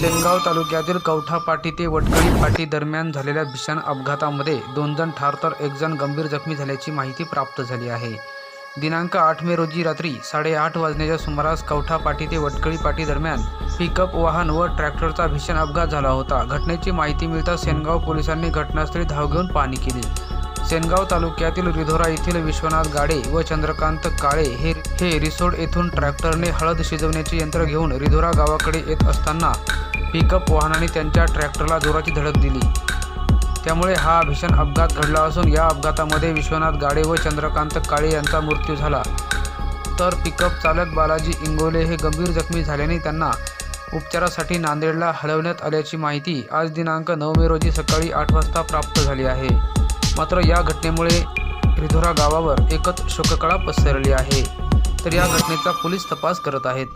सेनगाव तालुक्यातील कवठा पाटी ते वटकळी पाटी दरम्यान झालेल्या भीषण अपघातामध्ये दोन जण ठार तर एक जण गंभीर जखमी झाल्याची माहिती प्राप्त झाली आहे. दिनांक आठ मे रोजी रात्री साडेआठ वाजण्याच्या सुमारास कवठा पाटी ते वटकळी पाटी दरम्यान पिकअप वाहन व ट्रॅक्टरचा भीषण अपघात झाला होता. घटनेची माहिती मिळताच सेनगाव पोलिसांनी घटनास्थळी धाव घेऊन पाहणी केली. सेनगाव तालुक्यातील रिधोरा येथील विश्वनाथ गाडे व चंद्रकांत काळे हे हे रिसोड येथून ट्रॅक्टरने हळद शिजवण्याचे यंत्र घेऊन रिधोरा गावाकडे येत असताना पिकअप वाहनाने त्यांच्या ट्रॅक्टरला जोराची धडक दिली. त्यामुळे हा भीषण अपघात घडला असून या अपघातामध्ये विश्वनाथ गाडे व चंद्रकांत काळे यांचा मृत्यू झाला. तर पिकअप चालक बालाजी इंगोले हे गंभीर जखमी झाल्याने त्यांना उपचारासाठी नांदेडला हलवण्यात आल्याची माहिती आज दिनांक नऊ मे रोजी सकाळी आठ वाजता प्राप्त झाली आहे. मात्र या घटनेमुळे रिधोरा गावावर एकच शोककळा पसरली आहे. तर या घटनेचा पोलीस तपास करत आहेत.